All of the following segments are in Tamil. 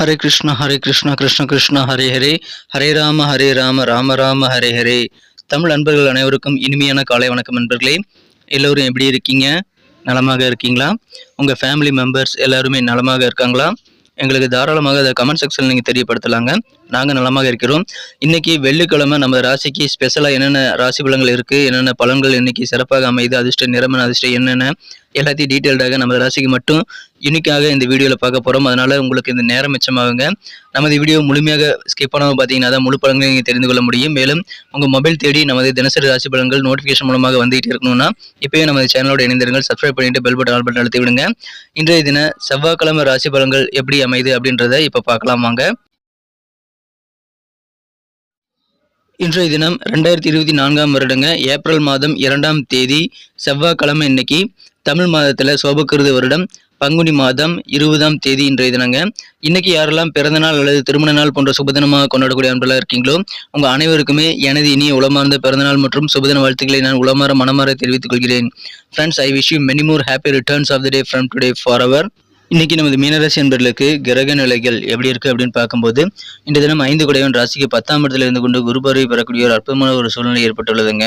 ஹரே கிருஷ்ணா ஹரே கிருஷ்ணா கிருஷ்ண கிருஷ்ணா ஹரே ஹரே ஹரே ராம ஹரே ராம ராம ராம ஹரே ஹரே தமிழ் அன்பர்கள் அனைவருக்கும் இனிமையான காலை வணக்கம் நண்பர்களே. எல்லோரும் எப்படி இருக்கீங்க? நலமாக இருக்கீங்களா? உங்கள் ஃபேமிலி மெம்பர்ஸ் எல்லாருமே நலமாக இருக்காங்களா? எங்களுக்கு தாராளமாக அதை கமெண்ட் செக்ஷனில் நீங்கள் தெரியப்படுத்தலாங்க. நாங்கள் நலமாக இருக்கிறோம். இன்றைக்கி வெள்ளிக்கிழமை நம்ம ராசிக்கு ஸ்பெஷலாக என்னென்ன ராசி பலங்கள் இருக்குது என்னென்ன பலன்கள் இன்றைக்கி சிறப்பாக அமையுது? அதிர்ஷ்ட நிறமன அதிர்ஷ்டம் என்னென்ன? எல்லாத்தையும் டீட்டெயில்டாக நமது ராசிக்கு மட்டும் யூனிக்காக இந்த வீடியோவில் பார்க்க போகிறோம் அதனால் உங்களுக்கு இந்த நேரம் மிச்சமாகுங்க. நமது வீடியோ முழுமையாக ஸ்கிப் பண்ணாமல் பார்த்தீங்கன்னா தான் முழு பலன்களை நீங்கள் தெரிந்து கொள்ள முடியும். மேலும் உங்கள் மொபைல் தேடி நமது தினசரி ராசி பலன்கள் நோட்டிஃபிகேஷன் மூலமாக வந்துகிட்டு இருக்கணும்னா இப்போயே நமது சேனலோட இணைந்திருங்கள். சப்ஸ்கிரைப் பண்ணிட்டு பெல் பட்டன் ஆல் பட்டன் அழுத்தி விடுங்க. இன்றைய தின செவ்வாய்க்கிழமை ராசி பலன்கள் எப்படி அமைது அப்படின்றத இப்போ பார்க்கலாம் வாங்க. இன்றைய தினம் ரெண்டாயிரத்தி இருபத்தி நான்காம் வருடங்க ஏப்ரல் மாதம் இரண்டாம் தேதி செவ்வாய்க்கிழமை இன்னைக்கு தமிழ் மாதத்தில் சோபக்கிருது வருடம் பங்குனி மாதம் இருபதாம் தேதி இன்றைய தினங்க. இன்னைக்கு யாரெல்லாம் பிறந்த நாள் அல்லது திருமண நாள் போன்ற சுபதினமாக கொண்டாடக்கூடிய அன்பெல்லாம் இருக்கீங்களோ உங்க அனைவருக்குமே எனது இனிய உளமார்ந்த பிறந்தநாள் மற்றும் சுபதின வாழ்த்துக்களை நான் உளமாற மனமாற தெரிவித்துக் கொள்கிறேன். Friends I wish you many more happy returns of the day from today for our இன்னைக்கு நமது மீனராசி என்பர்களுக்கு கிரக நிலைகள் எப்படி இருக்கு அப்படின்னு பார்க்கும்போது இந்த தினம் ஐந்து குடையவன் ராசிக்கு பத்தாம் இடத்துல இருந்து கொண்டு குரு பார்வை பெறக்கூடிய ஒரு அற்புதமான ஒரு சூழ்நிலை ஏற்பட்டுள்ளதுங்க.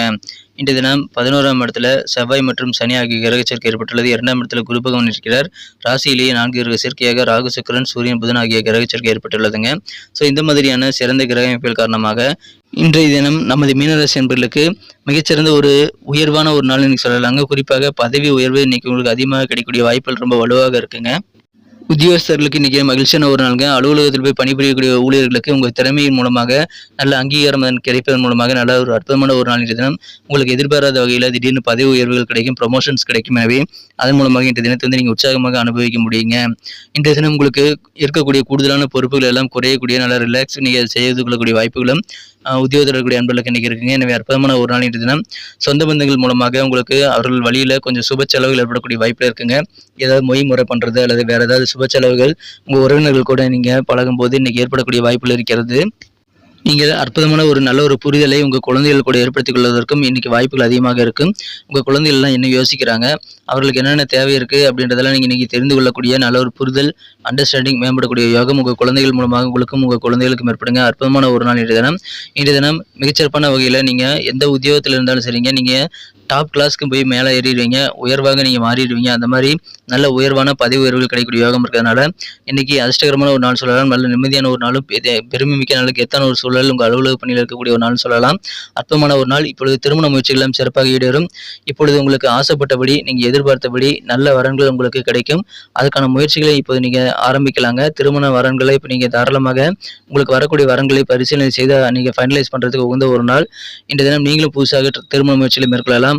இந்த தினம் பதினோராம் இடத்துல செவ்வாய் மற்றும் சனி ஆகிய கிரக சேர்க்கை ஏற்பட்டுள்ளது. இரண்டாம் இடத்துல குரு பகவான் இருக்கிறார். ராசியிலேயே நான்கு கிரக சேர்க்கையாக ராகு சுக்கரன் சூரியன் புதன் ஆகிய கிரக சேர்க்கை ஏற்பட்டுள்ளதுங்க. ஸோ இந்த மாதிரியான சிறந்த கிரக அமைப்புகள் காரணமாக இன்றைய தினம் நமது மீனராசி என்பர்களுக்கு மிகச்சிறந்த ஒரு உயர்வான ஒரு நாள் இன்னைக்கு சொல்லலாங்க. குறிப்பாக பதவி உயர்வு இன்னைக்கு உங்களுக்கு அதிகமாக கிடைக்கக்கூடிய வாய்ப்புகள் ரொம்ப வலுவாக இருக்குங்க. உத்தியோகஸ்தர்களுக்கு இன்றைக்கி மகிழ்ச்சியான ஒரு நாளுங்க. அலுவலகத்தில் போய் பணிபுரியக்கூடிய ஊழியர்களுக்கு உங்கள் திறமையின் மூலமாக நல்ல அங்கீகாரம் கிடைப்பதன் மூலமாக நல்ல ஒரு அற்புதமான ஒரு நாள் இன்றைய தினம் உங்களுக்கு எதிர்பாராத வகையில் திடீர்னு பதவி உயர்வுகள் கிடைக்கும் ப்ரொமோஷன்ஸ் கிடைக்கும். எனவே அதன் மூலமாக இன்றைய தினத்தை வந்து நீங்கள் உற்சாகமாக அனுபவிக்க முடியுங்க. இன்றைய தினம் உங்களுக்கு இருக்கக்கூடிய கூடுதலான பொறுப்புகள் எல்லாம் குறையக்கூடிய நல்ல ரிலாக்ஸ் நீங்கள் செய்து கொள்ளக்கூடிய வாய்ப்புகளும் உத்தியோகத்தில் அன்பர்களுக்கு இன்றைக்கி இருக்குங்க. எனவே அற்புதமான ஒரு நாள் இன்றைய தினம். சொந்த பந்தங்கள் மூலமாக உங்களுக்கு அவர்கள் வழியில் கொஞ்சம் சுப செலவுகள் ஏற்படக்கூடிய வாய்ப்பில் இருக்குங்க. ஏதாவது மொய் முறை பண்ணுறது அல்லது வேறு ஏதாவது சுப செலவுகள் உங்கள் உறவினர்கள் கூட நீங்கள் பழகும்போது இன்றைக்கி ஏற்படக்கூடிய வாய்ப்புகள் இருக்கிறது. நீங்கள் அற்புதமான ஒரு நல்ல ஒரு புரிதலை உங்கள் குழந்தைகள் கூட ஏற்படுத்திக் கொள்வதற்கும் இன்றைக்கி வாய்ப்புகள் அதிகமாக இருக்கும் உங்கள் குழந்தைகள்லாம் என்ன யோசிக்கிறாங்க? அவர்களுக்கு என்னென்ன தேவை இருக்குது அப்படின்றதெல்லாம் நீங்கள் இன்றைக்கி தெரிந்து கொள்ளக்கூடிய நல்ல ஒரு புரிதல் அண்டர்ஸ்டாண்டிங் மேம்படக்கூடிய யோகம் உங்கள் குழந்தைகள் மூலமாக உங்களுக்கும் உங்கள் குழந்தைகளுக்கும் ஏற்படுங்க. அற்புதமான ஒரு நாள் இன்றைய தினம். இன்றைய தினம் மிகச்சிறப்பான வகையில் நீங்கள் எந்த உத்தியோகத்தில் இருந்தாலும் சரிங்க. நீங்கள் டாப் கிளாஸ்க்கு போய் மேலே ஏறிடுவீங்க. உயர்வாக நீங்கள் மாறிடுவீங்க. அந்த மாதிரி நல்ல உயர்வான பதவி உயர்வுகள் கிடைக்கக்கூடிய யோகம் இருக்கிறதுனால இன்றைக்கி அதிர்ஷ்டகரமான ஒரு நாள் சொல்லலாம். நல்ல நிம்மதியான ஒரு நாளும் பெருமை மிக்க நாளுக்கு கெத்தான ஒரு சூழல் உங்கள் அலுவலக பணியில் இருக்கக்கூடிய ஒரு நாள் சொல்லலாம். அற்புதமான ஒரு நாள். இப்பொழுது திருமண முயற்சிகளும் சிறப்பாக ஈடேறும். இப்பொழுது உங்களுக்கு ஆசைப்பட்டபடி நீங்கள் எதிர்பார்த்தபடி நல்ல வரன்கள் உங்களுக்கு கிடைக்கும். அதுக்கான முயற்சிகளை இப்போது நீங்கள் ஆரம்பிக்கலாங்க. திருமண வரன்களை இப்போ நீங்கள் தாராளமாக உங்களுக்கு வரக்கூடிய வரன்களை பரிசீலனை செய்து நீங்கள் ஃபைனலைஸ் பண்ணுறதுக்கு உகந்த ஒரு நாள். இன்றைய தினம் நீங்களும் புதுசாக திருமண முயற்சிகளை மேற்கொள்ளலாம்.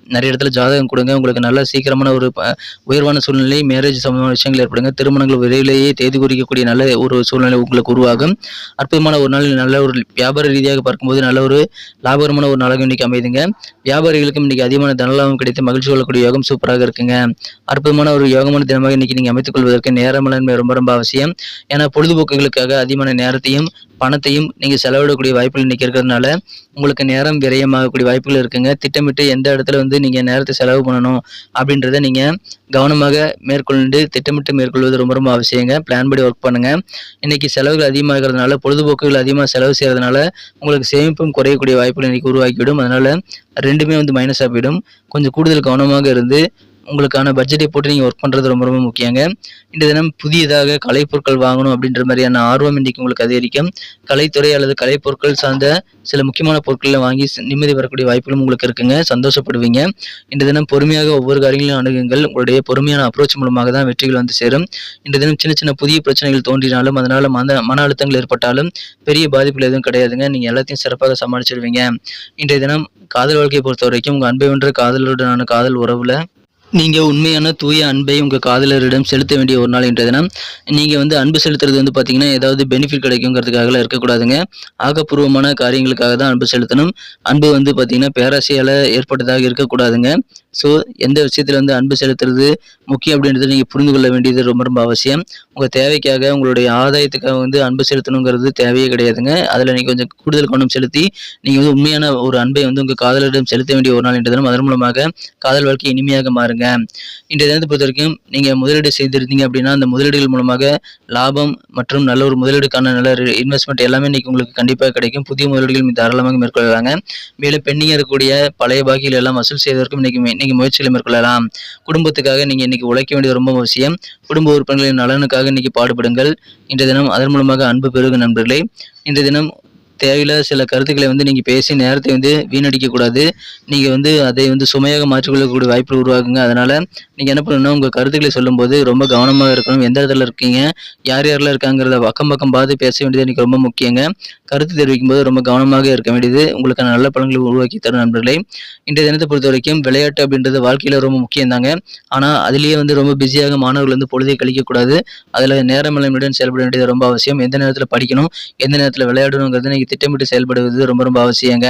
நிறைய இடத்துல ஜாதகம் கொடுங்க. உங்களுக்கு நல்ல சீக்கிரமான ஒரு உயர்வான சூழ்நிலை மேரேஜ் சம்பந்தமான விஷயங்கள் ஏற்படுங்க. திருமணங்கள் விரைவிலேயே தேதி குறிக்கக்கூடிய நல்ல ஒரு சூழ்நிலை உங்களுக்கு உருவாகும். அற்புதமான ஒரு நாள் நல்ல ஒரு வியாபார ரீதியாக பார்க்கும்போது நல்ல ஒரு லாபகரமான ஒரு நாளாக இன்னைக்கு அமைதுங்க. வியாபாரிகளுக்கும் இன்னைக்கு அதிகமான தனலாபம் கிடைத்து மகிழ்ச்சி கொள்ளக்கூடிய யோகம் சூப்பராக இருக்குங்க. அற்புதமான ஒரு யோகமான தினமாக இன்னைக்கு நீங்கள் அமைத்துக் கொள்வதற்கு நேரமலன்மை ரொம்ப ரொம்ப அவசியம். ஏன்னா பொழுதுபோக்குகளுக்காக அதிகமான நேரத்தையும் பணத்தையும் நீங்கள் செலவிடக்கூடிய வாய்ப்புகள் இன்னைக்கு இருக்கிறதுனால உங்களுக்கு நேரம் விரயமாகக்கூடிய வாய்ப்புகள் இருக்குங்க. திட்டமிட்டு எந்த இடத்துல வந்து நீங்கள் நேரத்தை செலவு பண்ணணும் அப்படின்றத நீங்கள் கவனமாக மேற்கொண்டு திட்டமிட்டு மேற்கொள்வது ரொம்ப ரொம்ப அவசியங்க. பிளான் படி ஒர்க் பண்ணுங்கள் இன்றைக்கி செலவுகள் அதிகமாக இருக்கிறதுனால பொழுதுபோக்குகள் அதிகமாக செலவு செய்கிறதுனால உங்களுக்கு சேமிப்பும் குறையக்கூடிய வாய்ப்புகள் இன்றைக்கி உருவாக்கிவிடும். அதனால் ரெண்டுமே வந்து மைனஸாக போயிடும். கொஞ்சம் கூடுதல் கவனமாக இருந்து உங்களுக்கான பட்ஜெட்டை போட்டு நீங்கள் ஒர்க் பண்ணுறது ரொம்ப ரொம்ப முக்கியங்க. இன்றைய தினம் புதியதாக கலைப்பொருட்கள் வாங்கணும் அப்படின்ற மாதிரியான ஆர்வம் இன்றைக்கு உங்களுக்கு அதிகரிக்கும். கலைத்துறை அல்லது கலைப்பொருட்கள் சார்ந்த சில முக்கியமான பொருட்களை வாங்கி நிம்மதி வரக்கூடிய வாய்ப்புகளும் உங்களுக்கு இருக்குங்க. சந்தோஷப்படுவீங்க. இன்றைய தினம் பொறுமையாக ஒவ்வொரு காரியங்களும் அணுகுங்கள். உங்களுடைய பொறுமையான அப்ரோச் மூலமாக தான் வெற்றிகள் வந்து சேரும். இன்றைய தினம் சின்ன சின்ன புதிய பிரச்சனைகள் தோன்றினாலும் அதனால் மன மன அழுத்தங்கள் ஏற்பட்டாலும் பெரிய பாதிப்புகள் எதுவும் கிடையாதுங்க. நீங்கள் எல்லாத்தையும் சிறப்பாக சமாளிச்சிருவீங்க. இன்றைய தினம் காதல் வாழ்க்கையை பொறுத்த வரைக்கும் உங்கள் அன்பை ஒன்று காதலுடனான காதல் உறவில் நீங்கள் உண்மையான தூய அன்பை உங்கள் காதலரிடம் செலுத்த வேண்டிய ஒரு நாள் என்ற தினம். நீங்கள் வந்து அன்பு செலுத்துறது வந்து பார்த்தீங்கன்னா ஏதாவது பெனிஃபிட் கிடைக்குங்கிறதுக்காகலாம் இருக்கக்கூடாதுங்க. ஆக்கப்பூர்வமான காரியங்களுக்காக தான் அன்பு செலுத்தணும். அன்பு வந்து பார்த்தீங்கன்னா பேராசையால் ஏற்பட்டதாக இருக்கக்கூடாதுங்க. ஸோ எந்த விஷயத்தில் வந்து அன்பு செலுத்துறது முக்கியம் அப்படின்றத நீங்கள் புரிந்து கொள்ள வேண்டியது ரொம்ப ரொம்ப அவசியம். உங்கள் தேவைக்காக உங்களுடைய ஆதாயத்துக்காக வந்து அன்பு செலுத்தணுங்கிறது தேவையே கிடையாதுங்க. அதில் நீங்கள் கொஞ்சம் கூடுதல் கவனம் செலுத்தி நீங்கள் வந்து உண்மையான ஒரு அன்பை வந்து உங்கள் காதலரிடம் செலுத்த வேண்டிய ஒரு நாள் என்ற தினம். அதன் மூலமாக காதல் வாழ்க்கை இனிமையாக மாறுங்க. பண்ணுங்க இன்றைய தினத்தை பொறுத்த வரைக்கும் நீங்கள் முதலீடு செய்திருந்தீங்க அப்படின்னா அந்த முதலீடுகள் மூலமாக லாபம் மற்றும் நல்ல ஒரு முதலீடுக்கான நல்ல இன்வெஸ்ட்மெண்ட் எல்லாமே இன்னைக்கு உங்களுக்கு கண்டிப்பாக கிடைக்கும். புதிய முதலீடுகள் தாராளமாக மேற்கொள்ளலாங்க. மேலும் பெண்டிங் இருக்கக்கூடிய பழைய பாக்கியில் எல்லாம் வசூல் செய்வதற்கும் இன்னைக்கு இன்னைக்கு முயற்சிகளை மேற்கொள்ளலாம். குடும்பத்துக்காக நீங்கள் இன்னைக்கு உழைக்க வேண்டியது ரொம்ப அவசியம். குடும்ப உறுப்பினர்களின் நலனுக்காக இன்னைக்கு பாடுபடுங்கள். இன்றைய தினம் அதன் மூலமாக அன்பு பெருகும் நண்பர்களே. இன்றைய தினம் தேவையில்லாத சில கருத்துக்களை வந்து நீங்கள் பேசி நேரத்தை வந்து வீணடிக்கக்கூடாது. நீங்கள் வந்து அதை வந்து சுமையாக மாற்றிக்கொள்ளக்கூடிய வாய்ப்புகள் உருவாக்குங்க. அதனால் நீங்கள் என்ன பண்ணணும்னா உங்கள் கருத்துக்களை சொல்லும்போது ரொம்ப கவனமாக இருக்கணும். எந்த இடத்துல இருக்கீங்க? யார் யாரெல்லாம் இருக்காங்கிறத பக்கம் பக்கம் பார்த்து பேச வேண்டியது எனக்கு ரொம்ப முக்கியங்க. கருத்து தெரிவிக்கும் போது ரொம்ப கவனமாக இருக்க வேண்டியது உங்களுக்கான நல்ல பலன்களை உருவாக்கி தரும் நண்பர்களே. இன்றைய தினத்தை பொறுத்த வரைக்கும் விளையாட்டு அப்படின்றது வாழ்க்கையில் ரொம்ப முக்கியம் தாங்க ஆனால் அதுலேயே வந்து ரொம்ப பிஸியாக மாணவர்கள் வந்து பொழுதை கழிக்கக்கூடாது. அதில் நேரமின்மையுடன் செயல்பட வேண்டியது ரொம்ப அவசியம். எந்த நேரத்தில் படிக்கணும்? எந்த நேரத்தில் விளையாடணுங்கிறது நீங்கள் திட்டமிட்டு செயல்படுவது ரொம்ப ரொம்ப அவசியங்க.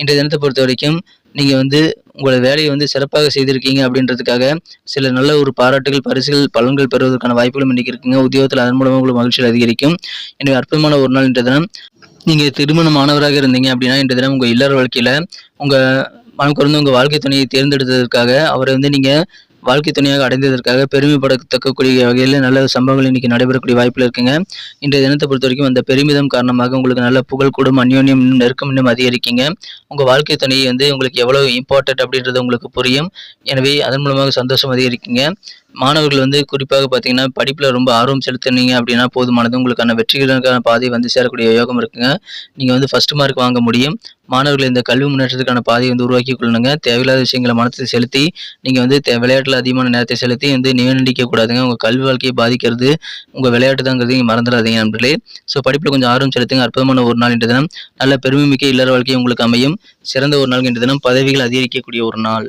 இன்றைய தினத்தை பொறுத்த வரைக்கும் நீங்கள் வந்து உங்களோட வேலையை வந்து சிறப்பாக செய்திருக்கீங்க அப்படின்றதுக்காக சில நல்ல ஒரு பாராட்டுகள் பரிசுகள் பலன்கள் பெறுவதற்கான வாய்ப்புகளும் இன்றைக்கி இருக்குங்க. உத்தியோகத்தில் அதன் மூலமாக உங்களுக்கு மகிழ்ச்சியில் அதிகரிக்கும். எனவே அற்புதமான ஒரு நாள் இன்றைய தினம். நீங்கள் திருமணமானவராக இருந்தீங்க அப்படின்னா இன்றைய தினம் உங்கள் இல்லற வாழ்க்கையில் உங்கள் மனம் வந்து உங்கள் வாழ்க்கை துணையை தேர்ந்தெடுத்ததற்காக அவரை வந்து நீங்கள் வாழ்க்கை துணையாக அடைந்ததற்காக பெருமைப்படத்தக்கக்கூடிய வகையில் நல்ல சம்பவங்கள் இன்னைக்கு நடைபெறக்கூடிய வாய்ப்பில் இருக்குங்க. இன்றைய தினத்தை பொறுத்த வரைக்கும் அந்த பெருமிதம் காரணமாக உங்களுக்கு நல்ல புகழ் கூடும் அந்யோன்யம் இன்னும் நெருக்கம் இன்னும் அதிகரிக்குங்க. உங்கள் வாழ்க்கை துணையை வந்து உங்களுக்கு எவ்வளோ இம்பார்ட்டன்ட் அப்படின்றது உங்களுக்கு புரியும். எனவே அதன் மூலமாக சந்தோஷம் அதிகரிக்குங்க. மாணவர்கள் வந்து குறிப்பாக பார்த்தீங்கன்னா படிப்பில் ரொம்ப ஆர்வம் செலுத்தினீங்க அப்படின்னா போதுமானது. உங்களுக்கான வெற்றிகளுக்கான பாதை வந்து சேரக்கூடிய யோகம் இருக்குங்க. நீங்கள் வந்து ஃபஸ்ட் மார்க் வாங்க முடியும். மாணவர்கள் இந்த கல்வி முன்னேற்றத்துக்கான பாதையை வந்து உருவாக்கி கொள்ளுங்க. தேவையில்லாத விஷயங்களை மனத்தை செலுத்தி நீங்கள் வந்து தே விளையாட்டில் அதிகமான நேரத்தை செலுத்தி வந்து நியமனிக்க கூடாதுங்க. உங்கள் கல்வி வாழ்க்கையை பாதிக்கிறது உங்கள் விளையாட்டு தாங்கிறது நீங்கள் மறந்துடாதீங்க நண்பர்களே. ஸோ படிப்பில் கொஞ்சம் ஆர்வம் செலுத்துங்க. அற்புதமான ஒரு நாள் இன்று தினம். நல்ல பெருமைமிக்க இல்லற வாழ்க்கை உங்களுக்கு அமையும். சிறந்த ஒரு நாள் இன்று தினம். பதவிகள் அதிகரிக்கக்கூடிய ஒரு நாள்.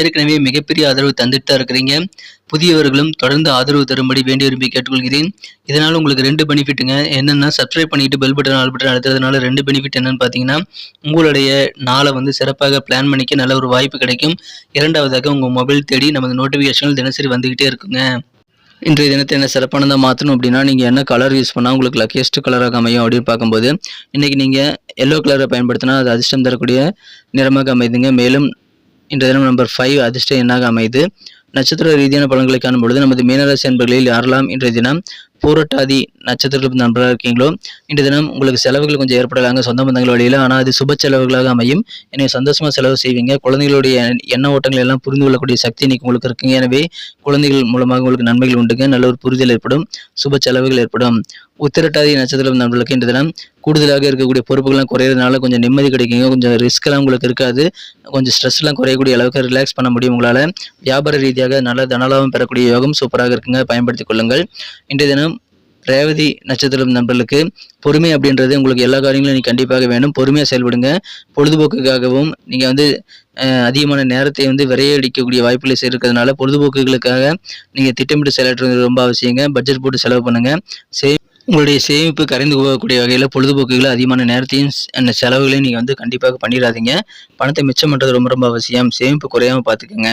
ஏற்கனவே மிகப்பெரிய ஆதரவு தந்துட்டு தான் இருக்கிறீங்க. புதியவர்களும் தொடர்ந்து ஆதரவு தரும்படி வேண்டி விரும்பி கேட்டுக்கொள்கிறேன். இதனால் உங்களுக்கு ரெண்டு பெனிஃபிட்டுங்க. என்னென்னா சப்ஸ்கிரைப் பண்ணிட்டு பெல் பட்டன் ஆல் பட்டன் அழுத்துறதுனால ரெண்டு பெனிஃபிட் என்னன்னு பார்த்தீங்கன்னா உங்களுடைய நாளை வந்து சிறப்பாக பிளான் பண்ணிக்க நல்ல ஒரு வாய்ப்பு கிடைக்கும். இரண்டாவதாக உங்கள் மொபைல் தேடி நமது நோட்டிஃபிகேஷன்கள் தினசரி வந்துக்கிட்டே இருக்குங்க. இன்றைய தினத்தை என்ன சிறப்பானதாக மாற்றணும் அப்படின்னா நீங்கள் என்ன கலர் யூஸ் பண்ணால் உங்களுக்கு லக்கியஸ்ட் கலராக அமையும் அப்படின்னு பார்க்கும்போது இன்றைக்கி நீங்கள் எல்லோ கலரை பயன்படுத்தினா அது அதிர்ஷ்டம் தரக்கூடிய நிறமாக அமைதுங்க. மேலும் இன்றைய தினம் நம்பர் ஃபைவ் அதிர்ஷ்ட எண்ணாக அமைது. நட்சத்திர ரீதியான பலன்களை காணும் பொழுது நமது மீனராசி அன்பர்களில் யாரெல்லாம் இன்றைய தினம் பூரட்டாதி நட்சத்திரத்தில் நண்பராக இருக்கீங்களோ? இன்று தினம் உங்களுக்கு செலவுகள் கொஞ்சம் ஏற்படலாங்க. சொந்த பந்தங்கள் வழியில். ஆனால் அது சுப செலவுகளாக அமையும். எனவே சந்தோஷமாக செலவு செய்வீங்க. குழந்தைகளுடைய எண்ண ஓட்டங்கள் எல்லாம் புரிந்து கொள்ளக்கூடிய சக்தி இன்னைக்கு உங்களுக்கு இருக்குங்க. எனவே குழந்தைகள் மூலமாக உங்களுக்கு நன்மைகள் உண்டுங்க. நல்ல ஒரு புரிதல் ஏற்படும். சுப செலவுகள் ஏற்படும். உத்திரட்டாதி நட்சத்திரம் நண்பர்களுக்கு இன்று தினம் கூடுதலாக இருக்கக்கூடிய பொறுப்புகள்லாம் குறையிறதுனால கொஞ்சம் நிம்மதி கிடைக்குங்க. கொஞ்சம் ரிஸ்க்லாம் உங்களுக்கு இருக்காது. கொஞ்சம் ஸ்ட்ரெஸ்லாம் குறையக்கூடிய அளவுக்கு ரிலாக்ஸ் பண்ண முடியும் உங்களால். வியாபார ரீதியாக நல்ல தனலாபம் பெறக்கூடிய யோகம் சூப்பராக இருக்குங்க. பயன்படுத்திக் கொள்ளுங்கள். இன்றைய தினம் ரேவதி நட்சத்திரம் நண்பர்களுக்கு பொறுமை அப்படின்றது உங்களுக்கு எல்லா காரியங்களும் நீங்கள் கண்டிப்பாக வேணும் பொறுமையாக செயல்படுங்க. பொழுதுபோக்குக்காகவும் நீங்கள் வந்து அதிகமான நேரத்தை வந்து விரையடிக்கக்கூடிய வாய்ப்புகளை இருக்கிறதுனால பொழுதுபோக்குகளுக்காக நீங்கள் திட்டமிட்டு செயலாற்றுவது ரொம்ப அவசியங்க. பட்ஜெட் போட்டு செலவு பண்ணுங்கள் சே உங்களுடைய சேமிப்பு கரைந்து போகக்கூடிய வகையில் பொழுதுபோக்குகளை அதிகமான நேரத்தையும் அந்த செலவுகளையும் நீங்கள் வந்து கண்டிப்பாக பண்ணிடாதீங்க. பணத்தை மிச்சம் பண்ணுறது ரொம்ப ரொம்ப அவசியம். சேமிப்பு குறையாமல் பார்த்துக்கோங்க